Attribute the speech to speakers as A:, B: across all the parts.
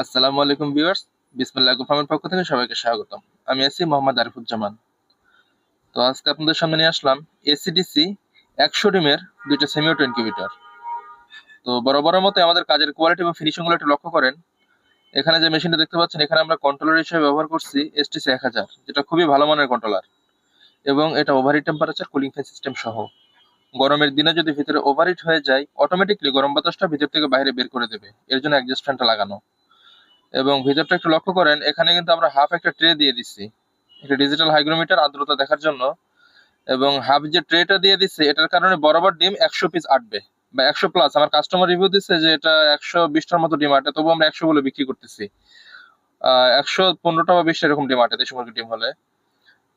A: আসসালামু আলাইকুম ভিউয়ার্স, বিসমিল্লাহ ফার্মের পক্ষ থেকে সবাইকে স্বাগতম। আমি আছি মোহাম্মদ আরিফুজ্জামান। তো আজকে আপনাদের সামনে নিয়ে আসলাম এসিডিসি একশো ডিমের দুইটা সেমি অটো ইনকিউবেটর তো বরাবরের মতো আমাদের কাজের কোয়ালিটি এবং ফিনিশিংগুলো একটু লক্ষ্য করেন। এখানে যে মেশিনটা দেখতে পাচ্ছেন, এখানে আমরা কন্ট্রোলার হিসেবে ব্যবহার করছি এসটিসি এক হাজার, যেটা খুবই ভালো মানের কন্ট্রোলার এবং এটা overheat temperature cooling fan system সহ। গরমের দিনে যদি ভিতরে ওভারহিট হয়ে যায় অটোমেটিকলি গরম বাতাসটা ভিতর থেকে বাইরে বের করে দেবে। এর জন্য অ্যাডজাস্ট ফ্যানটা লাগানো। এবং ভিতরটা একটু লক্ষ্য করেন, এখানে কিন্তু আমরা হাফ একটা ট্রে দিয়ে দিচ্ছি একটা ডিজিটাল হাইগ্রোমিটার আর্দ্রতা দেখার জন্য। এবং হাফ যে ট্রেটা দিয়ে দিচ্ছে এটার কারণে বরাবর ডিম একশো পিস আটবে বা একশো প্লাস আমার কাস্টমার রিভিউ দিচ্ছে যে এটা একশো বিশটার মতো ডিম আটে তবু আমরা একশো বলে বিক্রি করতেছি। একশো পনেরোটা বা বিশটা এরকম ডিম আটে দেশি ডিম হলে।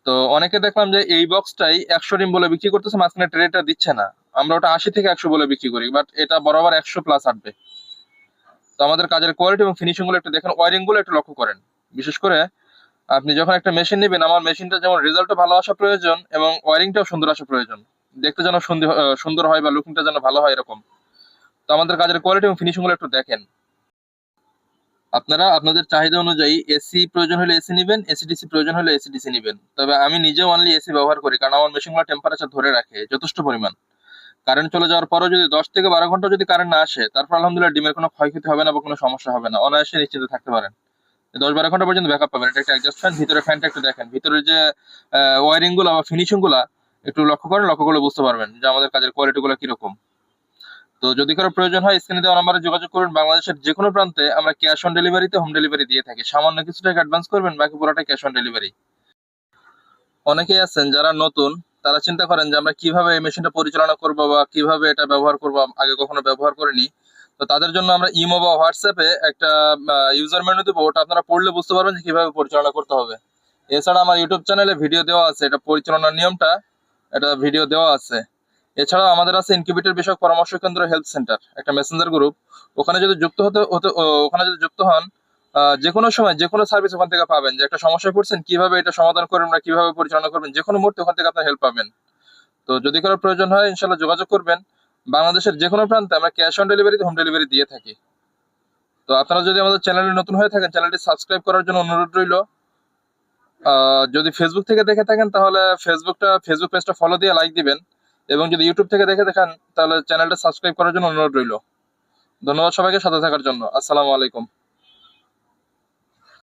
A: তো অনেকে দেখলাম যে এই বক্সটাই একশো ডিম বলে বিক্রি করতেছে, মাঝখানে ট্রেটা দিচ্ছে না। আমরা ওটা আশি থেকে একশো বলে বিক্রি করি বাট এটা বরাবর একশো প্লাস আটবে। তো আমাদের কাজের কোয়ালিটি এবং ফিনিশিংগুলো একটু দেখেন ওয়ারিংগুলো একটু লক্ষ্য করেন। বিশেষ করে আপনি যখন একটা মেশিন নেবেন, আমার মেশিনটা যেমন রেজাল্টও ভালো আসা প্রয়োজন এবং ওয়ারিংটাও সুন্দর আসা প্রয়োজন। দেখতে যেন সুন্দর হয় বা লুকিংটা যেন ভালো হয় এরকম। তো আমাদের কাজের কোয়ালিটি এবং ফিনিশিংগুলো একটু দেখেন। আপনারা আপনাদের চাহিদা অনুযায়ী এসি প্রয়োজন হলে এসি নেবেন এসিডিসি প্রয়োজন হলে এসিডিসি নেবেন। তবে আমি নিজে অনলি এসি ব্যবহার করি, কারণ আমার মেশিনগুলো টেম্পারেচার ধরে রাখে, যথেষ্ট পরিমাণ। কারেন্ট চলে যাওয়ার পরও যদি দশ থেকে বারো ঘণ্টা যদি কারেন্ট না আসে, তারপর আলহামদুলিল্লাহ ডিমের কোনো ক্ষয়ক্ষতি হবে না বা কোনো সমস্যা হবে না। অনায়াসে নিশ্চিন্তে থাকতে পারেন। দশ বারো ঘণ্টা পর্যন্ত ব্যাকআপ পাবেন। এটা একটা অ্যাডজাস্ট ফ্যান ভিতরে ফ্যানটা একটু দেখেন। ভিতরে যে ওয়ারিংগুলো বা ফিনিশিংগুলা, একটু লক্ষ্য করেন, লক্ষ্য করলে বুঝতে পারবেন যে আমাদের কাজের কোয়ালিটি গুলো কীরকম। তো যদি কারও প্রয়োজন হয় স্ক্রিনে দেওয়া নাম্বারে যোগাযোগ করুন। বাংলাদেশের যে কোনো প্রান্তে আমরা ক্যাশ অন ডেলিভারিতে হোম ডেলিভারি দিয়ে থাকি। সামান্য কিছু টাকা অ্যাডভান্স করবেন, বাকি পুরোটা ক্যাশ অন ডেলিভারি অনেকেই আছেন যারা নতুন তারা চিন্তা করেন যে আমরা কীভাবে এই মেশিনটা পরিচালনা করব বা কীভাবে এটা ব্যবহার করব আগে কখনো ব্যবহার করিনি। তো তাদের জন্য আমরা ইমো বা হোয়াটসঅ্যাপে একটা ইউজার মেনু দেবো। ওটা আপনারা পড়লে বুঝতে পারবেন যে কীভাবে পরিচালনা করতে হবে। এছাড়া আমার ইউটিউব চ্যানেলে ভিডিও দেওয়া আছে। এটা পরিচালনার নিয়মটা, এটা ভিডিও দেওয়া আছে। এছাড়াও আমাদের আছে ইনকিউবেটর বিষয়ক পরামর্শ কেন্দ্র হেলথ সেন্টার, একটা মেসেঞ্জার গ্রুপ ওখানে যদি যুক্ত হতে হতে ওখানে যদি যুক্ত হন যে কোনো সময় যে কোনো সার্ভিস ওখান থেকে পাবেন। যে একটা সমস্যায় পড়ছেন কীভাবে এটা সমাধান করবেন বা কীভাবে পরিচালনা করবেন যে কোনো মুহূর্তে ওখান থেকে আপনার হেল্প পাবেন। তো যদি কারও প্রয়োজন হয় ইনশাল্লাহ যোগাযোগ করবেন। বাংলাদেশের যে কোনো প্রান্তে আমরা ক্যাশ অন ডেলিভারিতে হোম ডেলিভারি দিয়ে থাকি। তো আপনারা যদি আমাদের চ্যানেলে নতুন হয়ে থাকেন চ্যানেলটি সাবস্ক্রাইব করার জন্য অনুরোধ রইল। যদি ফেসবুক থেকে দেখে থাকেন, তাহলে ফেসবুকটা ফেসবুক পেজটা ফলো দিয়ে লাইক দিবেন। এবং যদি ইউটিউব থেকে দেখে দেখেন, তাহলে চ্যানেলটা সাবস্ক্রাইব করার জন্য অনুরোধ রইল। ধন্যবাদ সবাইকে সাথে থাকার জন্য। আসসালামু আলাইকুম।